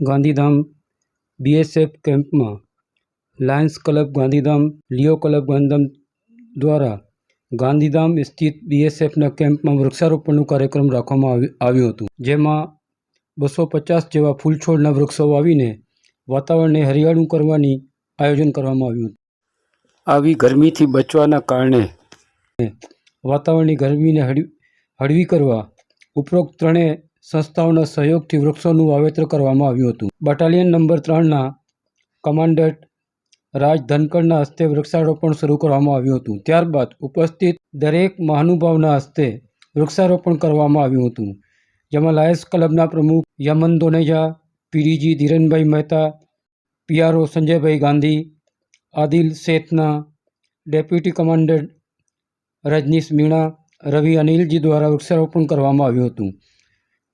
Gandhidham BSF કેમ્પમાં Lions Club Gandhidham, Leo Club Gandhidham દ્વારા ગાંધીધામ સ્થિત બીએસએફના કેમ્પમાં વૃક્ષારોપણનું કાર્યક્રમ રાખવામાં આવી આવ્યું હતું. જેમાં બસો પચાસ જેવા ફૂલ છોડના વૃક્ષો વાવીને વાતાવરણને હરિયાળું કરવાની આયોજન કરવામાં આવ્યું આવી ગરમીથી બચવાના કારણે વાતાવરણની ગરમીને હળવી હળવી કરવા ઉપરોક્ત ત્રણેય સંસ્થાઓના સહયોગથી વૃક્ષોનું વાવેતર કરવામાં આવ્યું હતું. બટાલિયન નંબર ત્રણના કમાન્ડન્ટ રાજ ધનકડના હસ્તે વૃક્ષારોપણ શરૂ કરવામાં આવ્યું હતું. ત્યારબાદ ઉપસ્થિત દરેક મહાનુભાવના હસ્તે વૃક્ષારોપણ કરવામાં આવ્યું હતું, જેમાં લાયન્સ ક્લબના પ્રમુખ Yaman Doneja PDG Dhirenbhai Mehta, PRO Sanjaybhai Gandhi, Adil શેઠના deputy commander Rajnish Meena, Ravi Anilji દ્વારા વૃક્ષારોપણ કરવામાં આવ્યું હતું.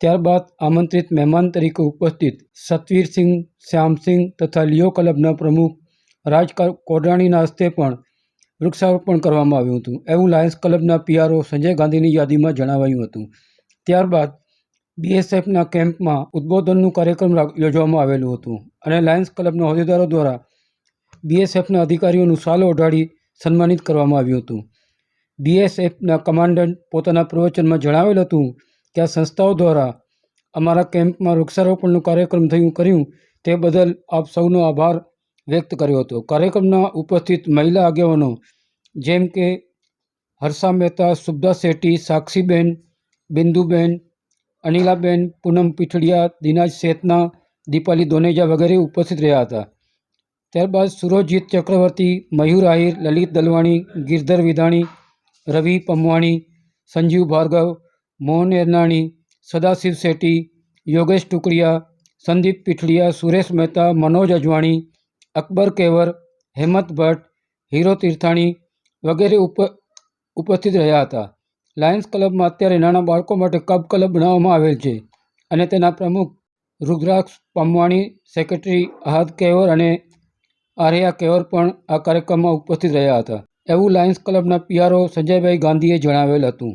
ત્યારબાદ આમંત્રિત મહેમાન તરીકે ઉપસ્થિત સતવીરસિંહ શ્યામસિંહ તથા લિયો ક્લબના પ્રમુખ રાજ કોડાણીના હસ્તે પણ વૃક્ષારોપણ કરવામાં આવ્યું હતું. એવું લાયન્સ ક્લબના પીઆરઓ સંજય ગાંધીની યાદીમાં જણાવાયું હતું. ત્યારબાદ બીએસએફના કેમ્પમાં ઉદ્બોધનનું કાર્યક્રમ યોજવામાં આવેલું હતું અને લાયન્સ ક્લબના હોદ્દેદારો દ્વારા બીએસએફના અધિકારીઓનું સાલો ઓઢાડી સન્માનિત કરવામાં આવ્યું હતું. બીએસએફના કમાન્ડન્ટ પોતાના પ્રવચનમાં જણાવેલ હતું કે આ સંસ્થાઓ દ્વારા અમારા કેમ્પમાં વૃક્ષારોપણનું કાર્યક્રમ થયું, કર્યું, તે બદલ આપ સૌનો આભાર વ્યક્ત કર્યો હતો. કાર્યક્રમના ઉપસ્થિત મહિલા આગેવાનો જેમ કે હર્ષા મહેતા શુભદા શેટ્ટી, સાક્ષીબેન, બિંદુબેન, અનિલાબેન, પૂનમ પીઠડિયા, દિનાજ શેતના, દીપાલી દોનેજા વગેરે ઉપસ્થિત રહ્યા હતા. ત્યારબાદ સુરોજીત ચક્રવર્તી, મયુર આહિર, લલિત દલવાણી, ગિરધર વિધાણી, રવિ પમવાણી, સંજીવ ભાર્ગવ મોહન એરનાણી સદાશિવ શેટ્ટી, યોગેશ ટુકડિયા, સંદીપ પીઠડિયા, સુરેશ મહેતા, મનોજ અજવાણી, અકબર કેવર, હેમંત ભટ્ટ, હીરો તીર્થાણી વગેરે ઉપ, ઉપસ્થિત રહ્યા હતા. લાયન્સ ક્લબમાં અત્યારે નાના બાળકો માટે કબ ક્લબ બનાવવામાં આવેલ છે અને તેના પ્રમુખ રુદ્રાક્ષ પમવાણી, સેક્રેટરી અહાદ કેવર અને આર્યા કેવર પણ આ કાર્યક્રમમાં ઉપસ્થિત રહ્યા હતા. એવું લાયન્સ ક્લબના પીઆરઓ સંજયભાઈ ગાંધીએ જણાવેલ હતું.